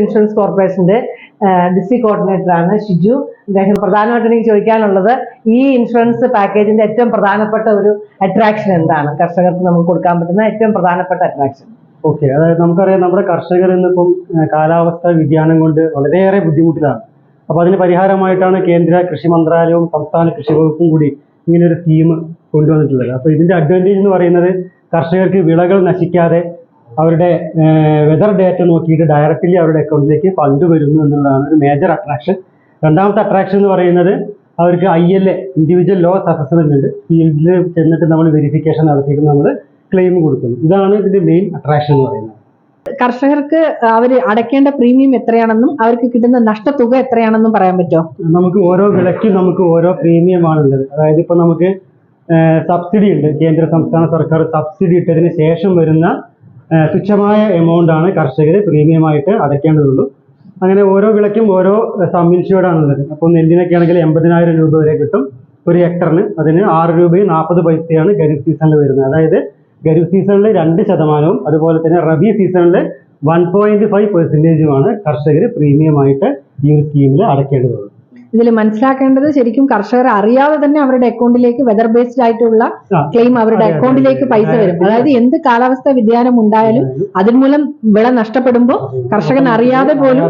Insurance കോർപ്പറേഷന്റെ district coordinator ആണ് ഷിജു. അദ്ദേഹം പ്രധാനമായിട്ട് എനിക്ക് ചോദിക്കാനുള്ളത് ഈ ഇൻഷുറൻസ് പാക്കേജിന്റെ ഏറ്റവും പ്രധാനപ്പെട്ട ഒരു അട്രാക്ഷൻ എന്താണ്? കർഷകർക്ക് നമുക്ക് കൊടുക്കാൻ പറ്റുന്ന ഏറ്റവും പ്രധാനപ്പെട്ട അട്രാക്ഷൻ ഓക്കെ അതായത് നമുക്കറിയാം നമ്മുടെ കർഷകർ ഇന്നിപ്പം കാലാവസ്ഥ കാലാവസ്ഥാ വ്യതിയാനം കൊണ്ട് വളരെയേറെ ബുദ്ധിമുട്ടിലാണ്. അപ്പോൾ അതിന് പരിഹാരമായിട്ടാണ് കേന്ദ്ര കൃഷി മന്ത്രാലയവും സംസ്ഥാന കൃഷി വകുപ്പും കൂടി ഇങ്ങനെ ഒരു സ്കീം കൊണ്ടുവന്നിട്ടുള്ളത്. അപ്പോൾ ഇതിന്റെ അഡ്വാന്റേജ് എന്ന് പറയുന്നത് കർഷകർക്ക് വിളകൾ നശിക്കാതെ അവരുടെ വെതർ ഡേറ്റ നോക്കിയിട്ട് ഡയറക്റ്റ്ലി അവരുടെ അക്കൗണ്ടിലേക്ക് ഫണ്ട് വരുന്നു എന്നുള്ളതാണ് ഒരു മേജർ അട്രാക്ഷൻ രണ്ടാമത്തെ അട്രാക്ഷൻ എന്ന് പറയുന്നത് അവർക്ക് I L A individual loss assessment ഉണ്ട്. ഫീൽഡിൽ ചെന്നിട്ട് നമ്മൾ വെരിഫിക്കേഷൻ നടത്തിയിട്ട് നമ്മൾ ക്ലെയിം കൊടുക്കുന്നു. ഇതാണ് ഇതിന്റെ മെയിൻ അട്രാക്ഷൻ എന്ന് പറയുന്നത്. കർഷകർക്ക് അവർ അടയ്ക്കേണ്ട പ്രീമിയം എത്രയാണെന്നും അവർക്ക് കിട്ടുന്ന നഷ്ടത്തുക എത്രയാണെന്നും പറയാൻ പറ്റുമോ? നമുക്ക് ഓരോ വിളയ്ക്കും നമുക്ക് ഓരോ പ്രീമിയമാണ് ഉള്ളത്. അതായത് ഇപ്പൊ നമുക്ക് സബ്സിഡി ഉണ്ട്. കേന്ദ്ര സംസ്ഥാന സർക്കാർ സബ്സിഡി ഇട്ടതിന് ശേഷം വരുന്ന തുച്ഛമായ എമൗണ്ട് ആണ് കർഷകർ പ്രീമിയമായിട്ട് അടയ്ക്കേണ്ടതുള്ളൂ. അങ്ങനെ ഓരോ വിളയ്ക്കും ഓരോ സം ഉള്ളത് അപ്പോൾ നെല്ലിനൊക്കെ ആണെങ്കിൽ എൺപതിനായിരം രൂപ വരെ കിട്ടും ഒരു ഹെക്ടറിന് അതിന് ആറ് രൂപയും നാൽപ്പത് പൈസയാണ് ഖരീഫ് സീസണിൽ വരുന്നത്. അതായത് ഖരീഫ് സീസണിൽ രണ്ട് ശതമാനവും അതുപോലെ തന്നെ റബി സീസണിൽ വൺ പോയിന്റ് ഫൈവ് പെർസെന്റേജുമാണ് കർഷകർ പ്രീമിയമായിട്ട് ഈ ഒരു സ്കീമിൽ അടയ്ക്കേണ്ടതുള്ളൂ. ഇതിൽ മനസ്സിലാക്കേണ്ടത് ശരിക്കും കർഷകർ അറിയാതെ തന്നെ അവരുടെ അക്കൗണ്ടിലേക്ക് വെതർ ബേസ്ഡ് ആയിട്ടുള്ള ക്ലെയിം അവരുടെ അക്കൗണ്ടിലേക്ക് പൈസ വരും. അതായത് എന്ത് കാലാവസ്ഥ വ്യതിയാനം ഉണ്ടായാലും അതിന്മൂലം വിള നഷ്ടപ്പെടുമ്പോൾ കർഷകൻ അറിയാതെ പോലും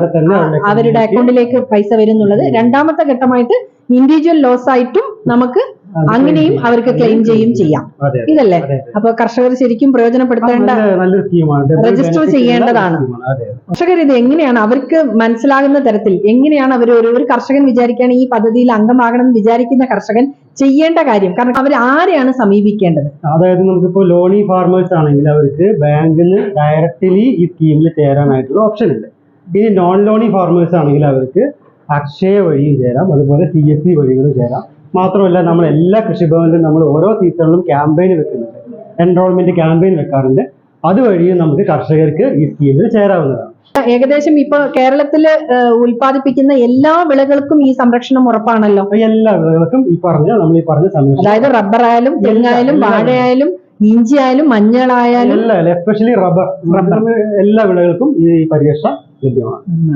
അവരുടെ അക്കൗണ്ടിലേക്ക് പൈസ വരുന്നുള്ളത്. രണ്ടാമത്തെ ഘട്ടമായിട്ട് ഇൻഡിവിജ്വൽ ലോസ് ആയിട്ടും നമുക്ക് അങ്ങനെയും അവർക്ക് ക്ലെയിം ചെയ്യും. ചെയ്യാം ഇതല്ലേ? അപ്പൊ കർഷകർ ശരിക്കും പ്രയോജനപ്പെടുത്തേണ്ട രജിസ്റ്റർ ചെയ്യേണ്ടതാണ്. കർഷകർ ഇത് എങ്ങനെയാണ്? അവർക്ക് മനസ്സിലാകുന്ന തരത്തിൽ എങ്ങനെയാണ് അവർ ഒരു ഒരു കർഷകൻ വിചാരിക്കാൻ ഈ പദ്ധതിയിൽ അംഗമാകണം എന്ന് വിചാരിക്കുന്ന കർഷകൻ ചെയ്യേണ്ട കാര്യം. കാരണം അവർ ആരെയാണ് സമീപിക്കേണ്ടത്? അതായത് നമുക്കിപ്പോ ലോണി ഫാർമേഴ്സ് ആണെങ്കിൽ അവർക്ക് ബാങ്കിൽ നിന്ന് ഡയറക്റ്റ്ലി ഈ സ്കീമിൽ ചേരാനായിട്ടുള്ള ഓപ്ഷൻ ഉണ്ട്. ഇനി നോൺ ലോണി ഫാർമേഴ്സ് ആണെങ്കിൽ അവർക്ക് അക്ഷയ വഴിയും ചേരാം. അതുപോലെ സി എസ് സി വഴികളും ചേരാം. മാത്രമല്ല നമ്മൾ എല്ലാ കൃഷിഭവനിലും നമ്മൾ ഓരോ സീസണിലും ക്യാമ്പയിൻ വെക്കുന്നുണ്ട്. എൻറോൾമെന്റ് ക്യാമ്പയിൻ വെക്കാറുണ്ട്. അതുവഴിയും നമുക്ക് കർഷകർക്ക് ഈ സ്കീമിൽ ചേരാവുന്നതാണ്. ഏകദേശം ഇപ്പൊ കേരളത്തിൽ ഉൽപ്പാദിപ്പിക്കുന്ന എല്ലാ വിളകൾക്കും ഈ സംരക്ഷണം ഉറപ്പാണല്ലോ? എല്ലാ വിളകൾക്കും ഈ പറഞ്ഞ നമ്മൾ ഈ പറഞ്ഞ സംരക്ഷണം അതായത് റബ്ബർ ആയാലും തെങ്ങായാലും വാഴയായാലും ഇഞ്ചി ആയാലും മഞ്ഞളായാലും എല്ലാ എസ്പെഷ്യലി റബ്ബർ റബ്ബർ എല്ലാ വിളകൾക്കും ഈ പരിരക്ഷ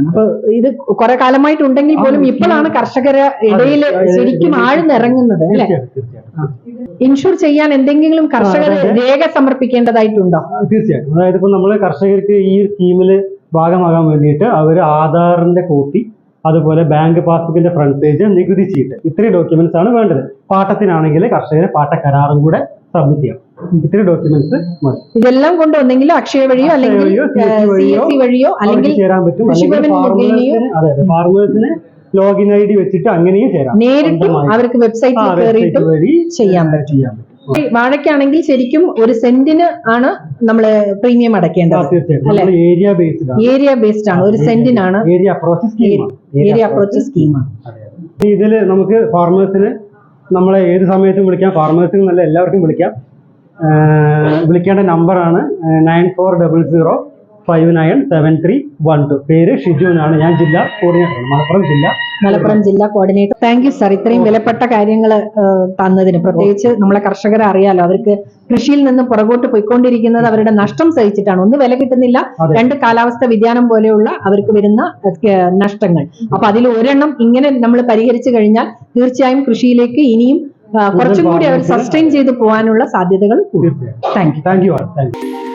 അപ്പൊ ഇത് കുറെ കാലമായിട്ടുണ്ടെങ്കിൽ പോലും ഇപ്പോഴാണ് കർഷകരെ ഇടയിൽ ശരിക്കും ആഴ്ന്നിറങ്ങുന്നത് അല്ലെ? ഇൻഷുർ ചെയ്യാൻ എന്തെങ്കിലും കർഷകർ. രേഖ സമർപ്പിക്കേണ്ടതായിട്ടുണ്ടോ? തീർച്ചയായിട്ടും. അതായത് ഇപ്പൊ നമ്മൾ കർഷകർക്ക് ഈ സ്കീമിൽ ഭാഗമാകാൻ വേണ്ടിയിട്ട് അവർ ആധാറിന്റെ കോപ്പി അതുപോലെ ബാങ്ക് പാസ്ബുക്കിന്റെ ഫ്രണ്ട് പേജ് നികുതി ചീട്ട് ഇത്രയും ഡോക്യുമെന്റ്സ് ആണ് വേണ്ടത്. പാട്ടത്തിനാണെങ്കിൽ കർഷകരെ പാട്ട കരാറും കൂടെ സബ്മിറ്റ് ചെയ്യാം. ഇത്രയും ഡോക്യുമെന്റ്സ് മതി. ഇതെല്ലാം കൊണ്ട് ഒന്നെങ്കിലും അക്ഷയ വഴിയോ അല്ലെങ്കിൽ വഴിയോ, സി അല്ലെങ്കിൽ ചേരാൻ പറ്റും. അതെ അതെ ഫാർമേഴ്സിന് ലോഗിൻ ഐ ഡി വെച്ചിട്ട് അങ്ങനെയും ചേരാം. നേരിട്ട്. അവർക്ക് വെബ്സൈറ്റിൽ വഴി ചെയ്യാൻ പറ്റും. ചെയ്യാൻ പറ്റും. വാഴയ്ക്കാണെങ്കിൽ ശരിക്കും ഒരു സെന്റിന് ആണ് നമ്മൾ പ്രീമിയം അടക്കേണ്ടത് അടയ്ക്കേണ്ടത് ഏരിയ ബേസ്ഡ് ഏരിയ ബേസ്ഡ് ആണ്. ഒരു സെന്റിനാണ് ഏരിയ അപ്രോച്ച് സ്കീമാണ് ഏരിയ അപ്രോച്ച് സ്കീമാണ് ഇതിൽ നമുക്ക് ഫാർമേഴ്സിന് നമ്മളെ ഏത് സമയത്തും വിളിക്കാം. ഫാർമേഴ്സിന് നല്ല എല്ലാവർക്കും വിളിക്കാം. വിളിക്കേണ്ട നമ്പറാണ് nine four double zero five nine seven three one two പേര് ഷിജു എന്നാണ് ഞാൻ ജില്ല കോർഡിനേറ്റർ മലപ്പുറം ജില്ല മലപ്പുറം ജില്ലാ കോർഡിനേറ്റർ താങ്ക് യു സാർ ഇത്രയും വിലപ്പെട്ട കാര്യങ്ങൾ തന്നതിന്. പ്രത്യേകിച്ച് നമ്മളെ കർഷകരെ അറിയാലോ അവർക്ക് കൃഷിയിൽ നിന്ന് പുറകോട്ട് പോയിക്കൊണ്ടിരിക്കുന്നത് അവരുടെ നഷ്ടം സഹിച്ചിട്ടാണ്. ഒന്ന് വില കിട്ടുന്നില്ല രണ്ട് കാലാവസ്ഥ വ്യതിയാനം പോലെയുള്ള അവർക്ക് വരുന്ന നഷ്ടങ്ങൾ. അപ്പൊ അതിൽ ഒരെണ്ണം ഇങ്ങനെ നമ്മൾ പരിഹരിച്ചു കഴിഞ്ഞാൽ തീർച്ചയായും കൃഷിയിലേക്ക് ഇനിയും കുറച്ചും കൂടി അവർ സസ്റ്റെയിൻ ചെയ്തു പോകാനുള്ള സാധ്യതകൾ കൂടും. തീർച്ചയായും. Thank you thank you thank you